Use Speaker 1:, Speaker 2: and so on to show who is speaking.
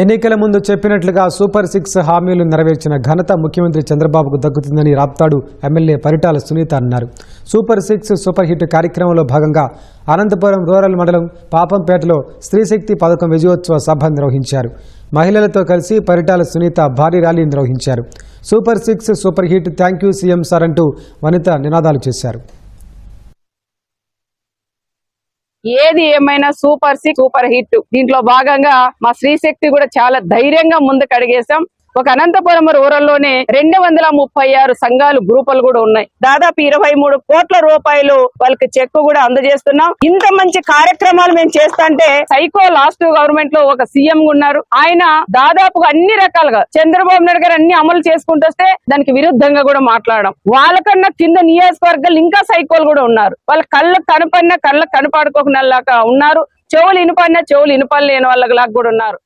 Speaker 1: ఎన్నికల ముందు చెప్పినట్లుగా సూపర్ సిక్స్ హామీలు నెరవేర్చిన ఘనత ముఖ్యమంత్రి చంద్రబాబుకు దక్కుతుందని రాప్తాడు ఎమ్మెల్యే పరిటాల సునీత అన్నారు. సూపర్ సిక్స్ సూపర్ హిట్ కార్యక్రమంలో భాగంగా అనంతపురం రూరల్ మండలం పాపంపేటలో స్త్రీశక్తి పథకం విజయోత్సవ సభ నిర్వహించారు. మహిళలతో కలిసి పరిటాల సునీత భారీ ర్యాలీ నిర్వహించారు. Super six super hit thank you CM sir అంటూ వనిత నినాదాలు చేశారు.
Speaker 2: ఏది ఏమైనా సూపర్ సిక్ సూపర్ హిట్. దీంట్లో భాగంగా మా శ్రీశక్తి కూడా చాలా ధైర్యంగా ముందుకు అడిగేశాం. ఒక అనంతపురం రూరల్లోనే రెండు వందల ముప్పై ఆరు సంఘాలు గ్రూపులు కూడా ఉన్నాయి. దాదాపు ఇరవై మూడు కోట్ల రూపాయలు వాళ్ళకి చెక్ కూడా అందజేస్తున్నాం. ఇంత మంచి కార్యక్రమాలు మేము చేస్తుంటే సైకో లాస్ట్ గవర్నమెంట్లో ఒక సీఎం ఉన్నారు. ఆయన దాదాపుగా అన్ని రకాలుగా చంద్రబాబు నాయుడు గారు అన్ని అమలు చేసుకుంటస్తే దానికి విరుద్ధంగా కూడా మాట్లాడడం. వాళ్ళకన్నా కింద నియోజకవర్గాలు ఇంకా సైకోలు కూడా ఉన్నారు. వాళ్ళ కళ్ళకు కనపడినా కళ్ళకు కనపడుకోకుండా ఉన్నారు. చెవులు ఇనుపడినా చెవులు ఇనుపలు లేని వాళ్ళకి లాగా కూడా ఉన్నారు.